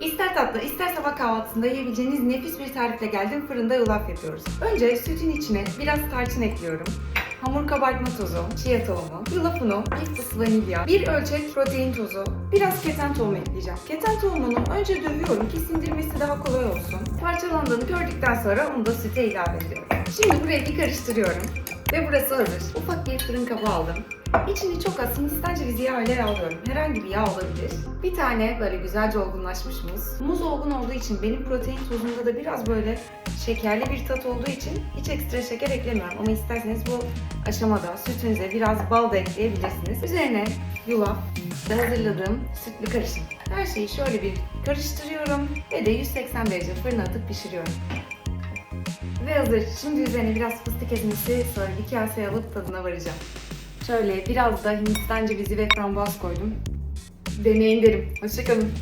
İster tatlı, ister sabah kahvaltısında yiyebileceğiniz nefis bir tarifle geldim. Fırında yulaf yapıyoruz. Önce sütün içine biraz tarçın ekliyorum. Hamur kabartma tozu, chia tohumu, yulaf unu, fıstık vanilya, bir ölçek protein tozu, biraz keten tohumu ekleyeceğim. Keten tohumunu önce dövüyorum ki sindirmesi daha kolay olsun. Parçalandığını gördükten sonra onu da süte ilave ediyorum. Şimdi burayı bir karıştırıyorum. Ve burası hazır. Ufak bir fırın kabı aldım. İçini çok az Hindistan cevizi yağıyla yağlıyorum. Herhangi bir yağ olabilir. Bir tane böyle güzelce olgunlaşmış muz. Muz olgun olduğu için benim protein tozumda da biraz böyle şekerli bir tat olduğu için hiç ekstra şeker eklemiyorum. Ama isterseniz bu aşamada sütünüze biraz bal da ekleyebilirsiniz. Üzerine yulaf ve hazırladığım sütlü karışım. Her şeyi şöyle bir karıştırıyorum ve de 180 derece fırına atıp pişiriyorum. Ve hazır. Şimdi üzerine biraz fıstık ezmesi sonra bir kaseye alıp tadına varacağım. Şöyle biraz da Hindistan cevizi ve frambuaz koydum. Deneyin derim. Hoşçakalın.